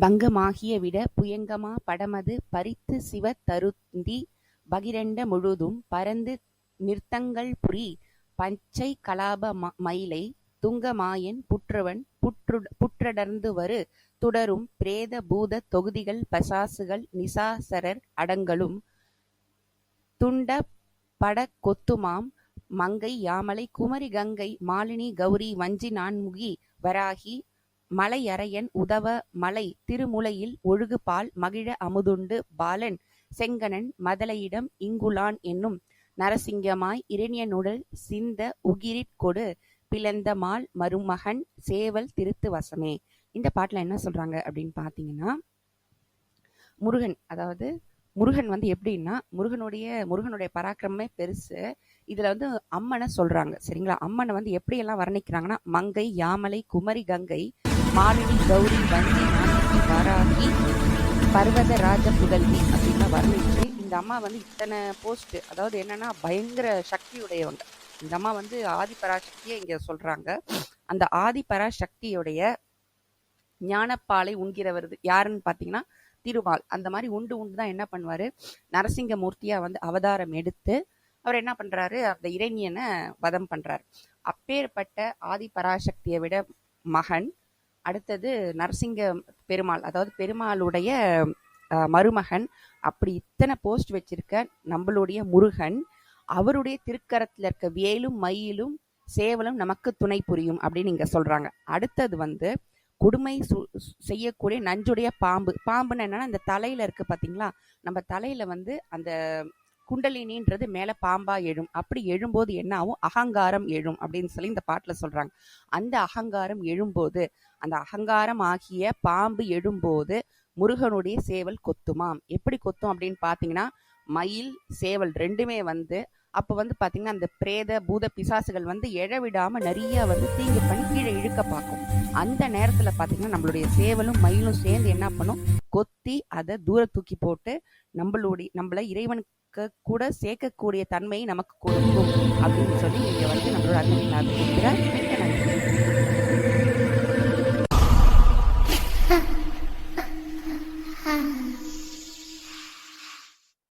பங்கமாகிய விட புயங்கமா படமது பறித்துச் சிவ தருந்தி பகிரண்ட முழுதும் பரந்து நிறுத்தங்கள்புரி பச்சைக் கலாப மயிலைத் துங்க மாயன் புற்றவன் புற்றடர்ந்துவரு துடரும் பிரேத பூதத் தொகுதிகள் பசாசுகள் நிசாசரர் அடங்கலும் துண்டப் படக்கொத்துமாம் மங்கை யாமலை குமரி கங்கை மாலினி கெளரி வஞ்சி நான்முகி வராகி மலையரையன் உதவ மலை திருமுலையில் ஒழுகுபால் மகிழ அமுதுண்டு பாலன் செங்கணன் மதலையிடம் இங்குலான் என்னும் நரசிங்கமாய் இரணியனுடல் சிந்த உகிரிற் கொடு பிளந்த மால் மருமகன் சேவல் திருத்து வசமே. இந்த பாட்டில் என்ன சொல்றாங்க அப்படின்னு பார்த்தீங்கன்னா முருகன் அதாவது முருகன் வந்து எப்படின்னா முருகனுடைய முருகனுடைய பராக்கிரமே பெருசு. இதுல வந்து அம்மனை சொல்றாங்க சரிங்களா? அம்மனை வந்து எப்படியெல்லாம் வர்ணிக்கிறாங்கன்னா மங்கை யாமலை குமரி கங்கை மாலினி கௌரி வந்தி நான்கி வராகி பர்வத ராஜ புதல்வி அப்படின்னு வர்ணிச்சு இந்த அம்மா வந்து இத்தனை போஸ்ட் அதாவது என்னன்னா பயங்கர சக்தியுடையவங்க. இந்த அம்மா வந்து ஆதி பராசக்தியை இங்க சொல்றாங்க. அந்த ஆதி பராசக்தியுடைய ஞானப்பாலை உண்கிறவரது யாருன்னு பார்த்தீங்கன்னா திருமால் அந்த மாதிரி உண்டு உண்டு தான் என்ன பண்ணுவார்? நரசிங்க மூர்த்தியாக வந்து அவதாரம் எடுத்து அவர் என்ன பண்ணுறாரு அந்த இறைஞனை வதம் பண்ணுறாரு அப்பேற்பட்ட ஆதி பராசக்தியை விட மகன் அடுத்தது நரசிங்க பெருமாள் அதாவது பெருமாளுடைய மருமகன். அப்படி இத்தனை போஸ்ட் வச்சிருக்க நம்மளுடைய முருகன் அவருடைய திருக்கரத்தில் இருக்க வேலும் மயிலும் சேவலும் நமக்கு துணை புரியும் அப்படின்னு இங்க சொல்றாங்க. அடுத்தது வந்து கொடுமை செய்யக்கூடிய நஞ்சுடைய பாம்பு. பாம்புன்னு என்னன்னா இந்த தலையில இருக்கு பாத்தீங்களா? நம்ம தலையில வந்து அந்த குண்டலினின்றது மேல பாம்பா எழும். அப்படி எழும்போது என்ன ஆகும் அகங்காரம் எழும் அப்படின்னு சொல்லி இந்த பாட்டுல சொல்றாங்க. அந்த அகங்காரம் எழும்போது அந்த அகங்காரம் ஆகிய பாம்பு எழும்போது முருகனுடைய சேவல் கொத்துமாம். எப்படி கொத்தும் அப்படின்னு பாத்தீங்கன்னா மயில் சேவல் ரெண்டுமே வந்து அப்போ வந்து பார்த்தீங்கன்னா அந்த பிரேத பூத பிசாசுகள் வந்து எழ விடாம நிறைய வந்து தீங்கு பண்ணி கீழே இழுக்க பார்க்கும். அந்த நேரத்தில் பார்த்தீங்கன்னா நம்மளுடைய சேவலும் மயிலும் சேர்ந்து என்ன பண்ணும்? கொத்தி அதை தூர தூக்கி போட்டு நம்மளுடைய நம்மள இறைவனுக்கு கூட சேர்க்கக்கூடிய தன்மையை நமக்கு கொடுக்கும் அப்படின்னு சொல்லி இங்க வந்து நம்மளோட அருமை நன்றி.